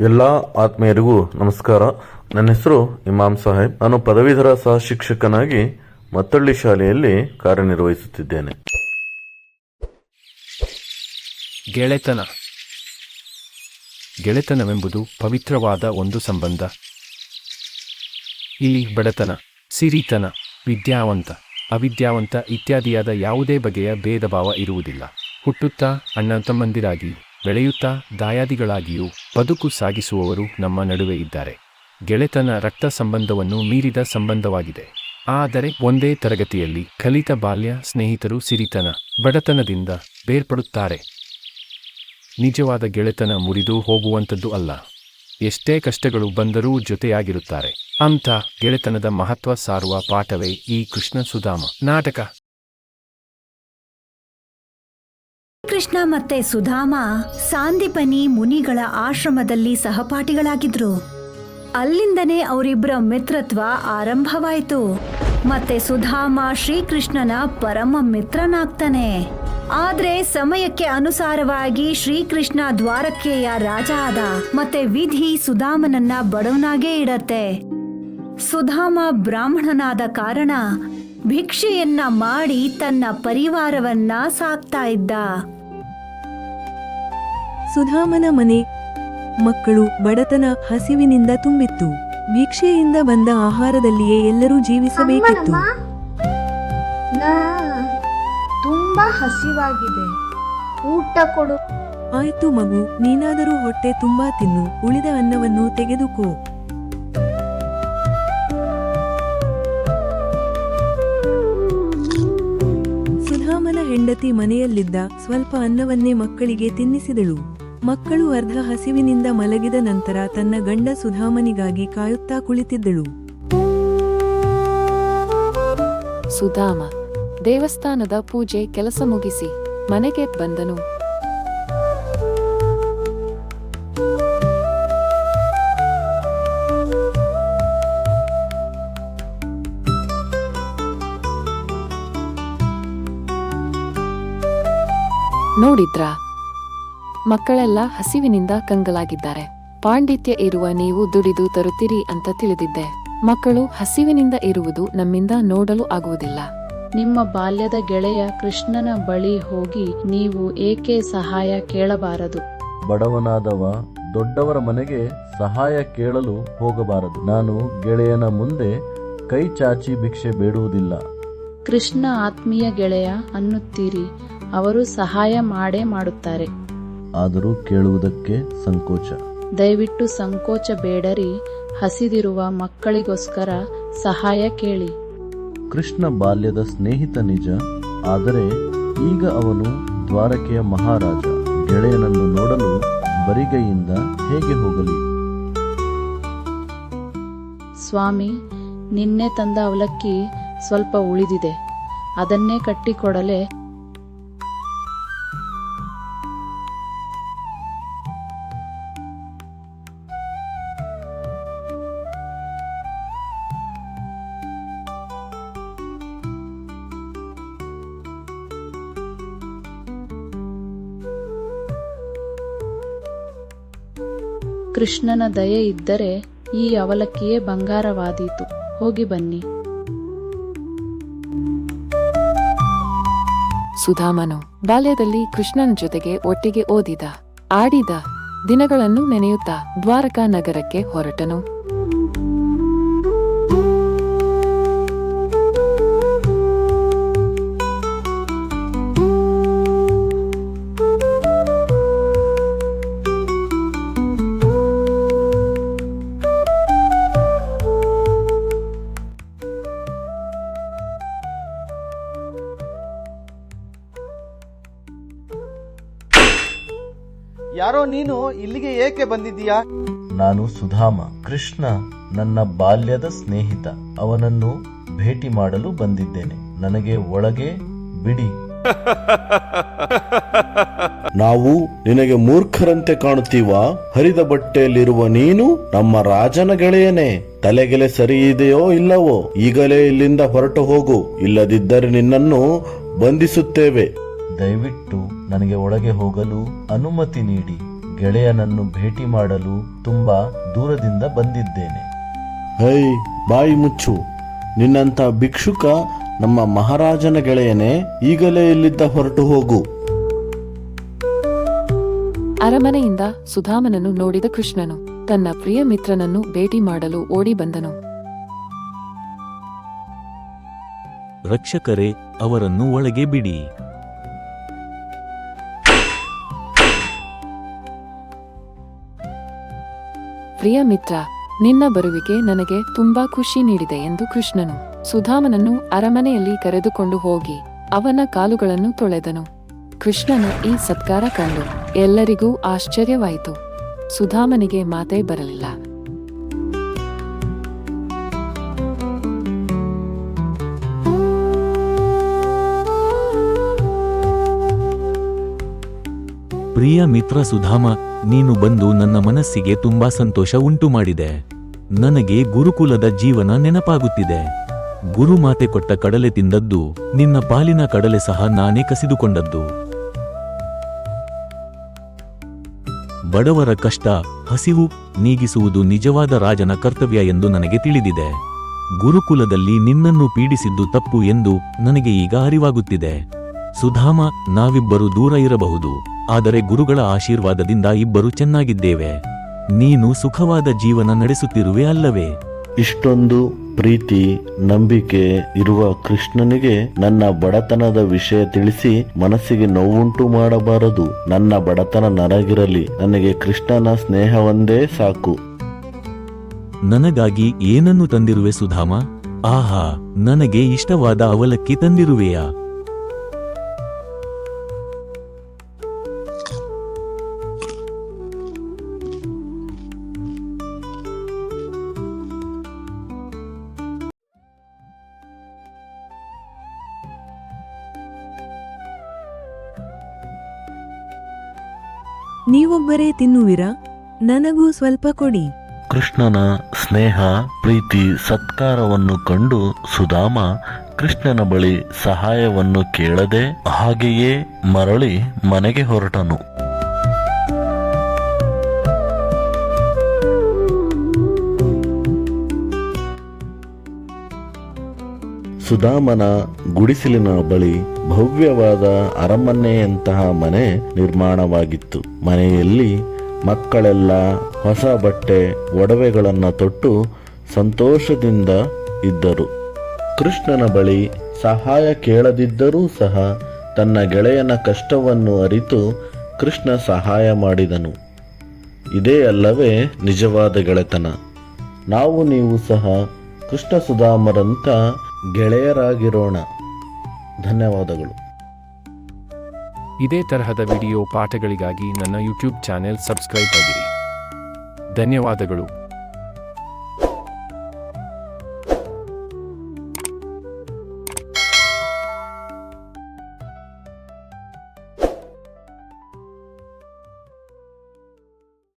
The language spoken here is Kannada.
ಎಲ್ಲ ಆತ್ಮೀಯರಿಗೂ ನಮಸ್ಕಾರ. ನನ್ನ ಹೆಸರು ಇಮಾಮ್ ಸಾಹೇಬ್. ನಾನು ಪದವೀಧರ ಸಹ ಶಿಕ್ಷಕನಾಗಿ ಮತ್ತಳ್ಳಿ ಶಾಲೆಯಲ್ಲಿ ಕಾರ್ಯನಿರ್ವಹಿಸುತ್ತಿದ್ದೇನೆ. ಗೆಳೆತನ. ಗೆಳೆತನವೆಂಬುದು ಪವಿತ್ರವಾದ ಒಂದು ಸಂಬಂಧ. ಇಲ್ಲಿ ಬಡತನ, ಸಿರಿತನ, ವಿದ್ಯಾವಂತ, ಅವಿದ್ಯಾವಂತ ಇತ್ಯಾದಿಯಾದ ಯಾವುದೇ ಬಗೆಯ ಭೇದ ಭಾವ ಇರುವುದಿಲ್ಲ. ಹುಟ್ಟುತ್ತಾ ಅಣ್ಣ ತಮ್ಮಂದಿರಾಗಿ ಬೆಳೆಯುತ್ತಾ ದಾಯಾದಿಗಳಾಗಿಯೂ ಬದುಕು ಸಾಗಿಸುವವರು ನಮ್ಮ ನಡುವೆ ಇದ್ದಾರೆ. ಗೆಳೆತನ ರಕ್ತ ಸಂಬಂಧವನ್ನು ಮೀರಿದ ಸಂಬಂಧವಾಗಿದೆ. ಆದರೆ ಒಂದೇ ತರಗತಿಯಲ್ಲಿ ಕಲಿತ ಬಾಲ್ಯ ಸ್ನೇಹಿತರು ಸಿರಿತನ, ಬಡತನದಿಂದ ಬೇರ್ಪಡುತ್ತಾರೆ. ನಿಜವಾದ ಗೆಳೆತನ ಮುರಿದು ಹೋಗುವಂಥದ್ದು ಅಲ್ಲ. ಎಷ್ಟೇ ಕಷ್ಟಗಳು ಬಂದರೂ ಜೊತೆಯಾಗಿರುತ್ತಾರೆ. ಅಂಥ ಗೆಳೆತನದ ಮಹತ್ವ ಸಾರುವ ಪಾಠವೇ ಈ ಕೃಷ್ಣ ಸುಧಾಮ. ನಾಟಕ. ಕೃಷ್ಣ ಮತ್ತೆ ಸುಧಾಮ, ಸಾಂದಿಪನಿ ಮುನಿಗಳ ಆಶ್ರಮದಲ್ಲಿ ಸಹಪಾಠಿಗಳಾಗಿದ್ರು. ಅಲ್ಲಿಂದನೇ ಅವರಿಬ್ಬರ ಮಿತ್ರತ್ವ ಆರಂಭವಾಯಿತು. ಮತ್ತೆ ಸುಧಾಮ ಶ್ರೀಕೃಷ್ಣನ ಪರಮ ಮಿತ್ರನಾಗ್ತಾನೆ. ಆದ್ರೆ ಸಮಯಕ್ಕೆ ಅನುಸಾರವಾಗಿ ಶ್ರೀಕೃಷ್ಣ ದ್ವಾರಕೆಯ ರಾಜ ಆದ, ಮತ್ತೆ ವಿಧಿ ಸುಧಾಮನನ್ನ ಬಡವನಾಗೇ ಇಡತ್ತೆ. ಸುಧಾಮ ಬ್ರಾಹ್ಮಣನಾದ ಕಾರಣ ಭಿಕ್ಷೆಯನ್ನ ಮಾಡಿ ತನ್ನ ಪರಿವಾರವನ್ನ ಸಾಕ್ತಾ ಇದ್ದ. ಸುಧಾಮನ ಮನೆ. ಮಕ್ಕಳು ಬಡತನ ಹಸಿವಿನಿಂದ ತುಂಬಿತ್ತು. ಭಿಕ್ಷೆಯಿಂದ ಬಂದ ಆಹಾರದಲ್ಲಿಯೇ ಎಲ್ಲರೂ ಜೀವಿಸಬೇಕಿತ್ತು. ತುಂಬಾ ಹಸಿವಾಗಿದೆ. ಊಟ ಕೊಡು. ಆಯ್ತು ಮಗು ನೀನಾದರೂ ಹೊಟ್ಟೆ ತುಂಬಾ ತಿನ್ನು. ಉಳಿದ ಅನ್ನವನ್ನು ತೆಗೆದುಕೋ. ಸುಧಾಮನ ಹೆಂಡತಿ ಮನೆಯಲ್ಲಿದ್ದ ಸ್ವಲ್ಪ ಅನ್ನವನ್ನೇ ಮಕ್ಕಳಿಗೆ ತಿನ್ನಿಸಿದಳು. ಮಕ್ಕಳು ಅರ್ಧ ಹಸಿವಿನಿಂದ ಮಲಗಿದ ನಂತರ ತನ್ನ ಗಂಡ ಸುಧಾಮನಿಗಾಗಿ ಕಾಯುತ್ತಾ ಕುಳಿತಿದ್ದಳು. ಸುಧಾಮ, ದೇವಸ್ಥಾನದ ಪೂಜೆ ಕೆಲಸ ಮುಗಿಸಿ ಮನೆಗೆ ಬಂದನು. ನೋಡಿದ್ರಾ? ಮಕ್ಕಳೆಲ್ಲ ಹಸಿವಿನಿಂದ ಕಂಗಲಾಗಿದ್ದಾರೆ. ಪಾಂಡಿತ್ಯ ಇರುವ ನೀವು ದುಡಿದು ತರುತ್ತೀರಿ ಅಂತ ತಿಳಿದಿದ್ದೆ. ಮಕ್ಕಳು ಹಸಿವಿನಿಂದ ಇರುವುದು ನಮ್ಮಿಂದ ನೋಡಲು ಆಗುವುದಿಲ್ಲ. ನಿಮ್ಮ ಬಾಲ್ಯದ ಗೆಳೆಯ ಕೃಷ್ಣನ ಬಳಿ ಹೋಗಿ ನೀವು ಏಕೆ ಸಹಾಯ ಕೇಳಬಾರದು? ಬಡವನಾದವ ದೊಡ್ಡವರ ಮನೆಗೆ ಸಹಾಯ ಕೇಳಲು ಹೋಗಬಾರದು. ನಾನು ಗೆಳೆಯನ ಮುಂದೆ ಕೈ ಚಾಚಿ ಭಿಕ್ಷೆ ಬೇಡುವುದಿಲ್ಲ. ಕೃಷ್ಣ ಆತ್ಮೀಯ ಗೆಳೆಯ ಅನ್ನುತ್ತೀರಿ. ಅವರು ಸಹಾಯ ಮಾಡೇ ಮಾಡುತ್ತಾರೆ. ಆದರೂ ಕೇಳುವುದಕ್ಕೆ ಸಂಕೋಚ. ದಯವಿಟ್ಟು ಸಂಕೋಚ ಬೇಡರಿ ಹಸಿದಿರುವ ಮಕ್ಕಳಿಗೋಸ್ಕರ ಸಹಾಯ ಕೇಳಿ. ಕೃಷ್ಣ ಬಾಲ್ಯದ ಸ್ನೇಹಿತ ನಿಜ ಆದರೆ ಈಗ ಅವನು ದ್ವಾರಕೆಯ ಮಹಾರಾಜ ಗೆಳೆಯನನ್ನು ನೋಡಲು ಬರಿಗೈಯಿಂದ ಹೇಗೆ ಹೋಗಲಿ? ಸ್ವಾಮಿ ನಿನ್ನೆ ತಂದ ಅವಲಕ್ಕಿ ಸ್ವಲ್ಪ ಉಳಿದಿದೆ ಅದನ್ನೇ ಕಟ್ಟಿಕೊಡಲೆ ಕೃಷ್ಣನ ದಯೆ ಇದ್ದರೆ ಈ ಅವಲಕ್ಕಿಯೇ ಬಂಗಾರವಾದೀತು. ಹೋಗಿ ಬನ್ನಿ. ಸುಧಾಮನು ಬಾಲ್ಯದಲ್ಲಿ ಕೃಷ್ಣನ ಜೊತೆಗೆ ಒಟ್ಟಿಗೆ ಓದಿದ, ಆಡಿದ ದಿನಗಳನ್ನು ನೆನೆಯುತ್ತಾ ದ್ವಾರಕಾ ನಗರಕ್ಕೆ ಹೊರಟನು. ಯಾರೋ ನೀನು ಇಲ್ಲಿಗೆ ಏಕೆ ಬಂದಿದ್ದೀಯಾ? ನಾನು ಸುಧಾಮ ಕೃಷ್ಣ ನನ್ನ ಬಾಲ್ಯದ ಸ್ನೇಹಿತ. ಅವನನ್ನು ಭೇಟಿ ಮಾಡಲು ಬಂದಿದ್ದೇನೆ. ನನಗೆ ಒಳಗೆ ಬಿಡಿ. ನಾವು ನಿನಗೆ ಮೂರ್ಖರಂತೆ ಕಾಣುತ್ತೀವಾ? ಹರಿದ ಬಟ್ಟೆಯಲ್ಲಿರುವ ನೀನು ನಮ್ಮ ರಾಜನ ಗೆಳೆಯನೇ. ತಲೆಗೆಲೆ ಸರಿ ಇದೆಯೋ ಇಲ್ಲವೋ? ಈಗಲೇ ಇಲ್ಲಿಂದ ಹೊರಟು ಹೋಗು. ಇಲ್ಲದಿದ್ದರೆ ನಿನ್ನನ್ನು ಬಂಧಿಸುತ್ತೇವೆ. ದಯವಿಟ್ಟು ನನಗೆ ಒಳಗೆ ಹೋಗಲು ಅನುಮತಿ ನೀಡಿ ಗೆಳೆಯನನ್ನು ಭೇಟಿ ಮಾಡಲು ತುಂಬಾ ದೂರದಿಂದ ಬಂದಿದ್ದೇನೆ. ಹೈ ಬಾಯಿ ಮುಚ್ಚು. ನಿನ್ನಂತ ಭಿಕ್ಷುಕ ನಮ್ಮ ಮಹಾರಾಜನ ಗೆಳೆಯನೇ ಈಗಲೇ ಇಲ್ಲಿದ್ದ ಹೊರಟು ಹೋಗು. ಅರಮನೆಯಿಂದ ಸುಧಾಮನನ್ನು ನೋಡಿದ ಕೃಷ್ಣನು ತನ್ನ ಪ್ರಿಯ ಮಿತ್ರನನ್ನು ಭೇಟಿ ಮಾಡಲು ಓಡಿ ಬಂದನು. ರಕ್ಷಕರೇ ಅವರನ್ನು ಒಳಗೆ ಬಿಡಿ. ಪ್ರಿಯ ಮಿತ್ರ, ನಿನ್ನ ಬರುವಿಕೆ ನನಗೆ ತುಂಬಾ ಖುಷಿ ನೀಡಿದೆ ಎಂದು ಕೃಷ್ಣನು ಸುಧಾಮನನ್ನು ಅರಮನೆಯಲ್ಲಿ ಕರೆದುಕೊಂಡು ಹೋಗಿ ಅವನ ಕಾಲುಗಳನ್ನು ತೊಳೆದನು. ಕೃಷ್ಣನ ಈ ಸತ್ಕಾರ ಕಂಡು ಎಲ್ಲರಿಗೂ ಆಶ್ಚರ್ಯವಾಯಿತು. ಸುಧಾಮನಿಗೆ ಮಾತೇ ಬರಲಿಲ್ಲ. ಪ್ರಿಯ ಮಿತ್ರ ಸುಧಾಮ ನೀನು ಬಂದು ನನ್ನ ಮನಸ್ಸಿಗೆ ತುಂಬಾ ಸಂತೋಷ ಉಂಟು ಮಾಡಿದೆ. ನನಗೆ ಗುರುಕುಲದ ಜೀವನ ನೆನಪಾಗುತ್ತಿದೆ. ಗುರುಮಾತೆ ಕೊಟ್ಟ ಕಡಲೆ ತಿಂದದ್ದು, ನಿನ್ನ ಪಾಲಿನ ಕಡಲೆ ಸಹ ನಾನೇ ಕಸಿದುಕೊಂಡದ್ದು. ಬಡವರ ಕಷ್ಟ, ಹಸಿವು ನೀಗಿಸುವುದು ನಿಜವಾದ ರಾಜನ ಕರ್ತವ್ಯ ಎಂದು ನನಗೆ ತಿಳಿದಿದೆ. ಗುರುಕುಲದಲ್ಲಿ ನಿನ್ನನ್ನು ಪೀಡಿಸಿದ್ದು ತಪ್ಪು ಎಂದು ನನಗೆ ಈಗ ಅರಿವಾಗುತ್ತಿದೆ. ಸುಧಾಮ, ನಾವಿಬ್ಬರು ದೂರ ಇರಬಹುದು. ಆದರೆ ಗುರುಗಳ ಆಶೀರ್ವಾದದಿಂದ ಇಬ್ಬರು ಚೆನ್ನಾಗಿದ್ದೇವೆ. ನೀನು ಸುಖವಾದ ಜೀವನ ನಡೆಸುತ್ತಿರುವೆ ಅಲ್ಲವೇ? ಇಷ್ಟೊಂದು ಪ್ರೀತಿ ನಂಬಿಕೆ ಇರುವ ಕೃಷ್ಣನಿಗೆ ನನ್ನ ಬಡತನದ ವಿಷಯ ತಿಳಿಸಿ ಮನಸ್ಸಿಗೆ ನೋವುಂಟು ಮಾಡಬಾರದು. ನನ್ನ ಬಡತನ ನನಗಿರಲಿ ನನಗೆ ಕೃಷ್ಣನ ಸ್ನೇಹವೊಂದೇ ಸಾಕು. ನನಗಾಗಿ ಏನನ್ನು ತಂದಿರುವೆ ಸುಧಾಮ? ಆಹಾ ನನಗೆ ಇಷ್ಟವಾದ ಅವಲಕ್ಕಿ ತಂದಿರುವೆಯಾ? ನೀವೊಬ್ಬರೇ ತಿನ್ನುವಿರಾ? ನನಗೂ ಸ್ವಲ್ಪ ಕೊಡಿ. ಕೃಷ್ಣನ ಸ್ನೇಹ, ಪ್ರೀತಿ, ಸತ್ಕಾರವನ್ನು ಕಂಡು ಸುಧಾಮ ಕೃಷ್ಣನ ಬಳಿ ಸಹಾಯವನ್ನು ಕೇಳದೆ ಹಾಗೆಯೇ ಮರಳಿ ಮನೆಗೆ ಹೊರಟನು. ಸುಧಾಮನ ಗುಡಿಸಿಲಿನ ಬಳಿ ಭವ್ಯವಾದ ಅರಮನೆಯಂತಹ ಮನೆ ನಿರ್ಮಾಣವಾಗಿತ್ತು. ಮನೆಯಲ್ಲಿ ಮಕ್ಕಳೆಲ್ಲ ಹೊಸ ಬಟ್ಟೆ, ಒಡವೆಗಳನ್ನು ತೊಟ್ಟು ಸಂತೋಷದಿಂದ ಇದ್ದರು. ಕೃಷ್ಣನ ಬಳಿ ಸಹಾಯ ಕೇಳದಿದ್ದರೂ ಸಹ ತನ್ನ ಗೆಳೆಯನ ಕಷ್ಟವನ್ನು ಅರಿತು ಕೃಷ್ಣ ಸಹಾಯ ಮಾಡಿದನು. ಇದೇ ಅಲ್ಲವೇ ನಿಜವಾದ ಗೆಳೆತನ. ನಾವು ನೀವು ಸಹ ಕೃಷ್ಣ ಸುಧಾಮರಂತ ಗೆಳೆಯರಾಗಿರೋಣ. ಧನ್ಯವಾದಗಳು. ಇದೇ ತರಹದ ವಿಡಿಯೋ ಪಾಠಗಳಿಗಾಗಿ ನನ್ನ ಯೂಟ್ಯೂಬ್ ಚಾನೆಲ್ ಸಬ್ಸ್ಕ್ರೈಬ್ ಆಗಿರಿ. ಧನ್ಯವಾದಗಳು.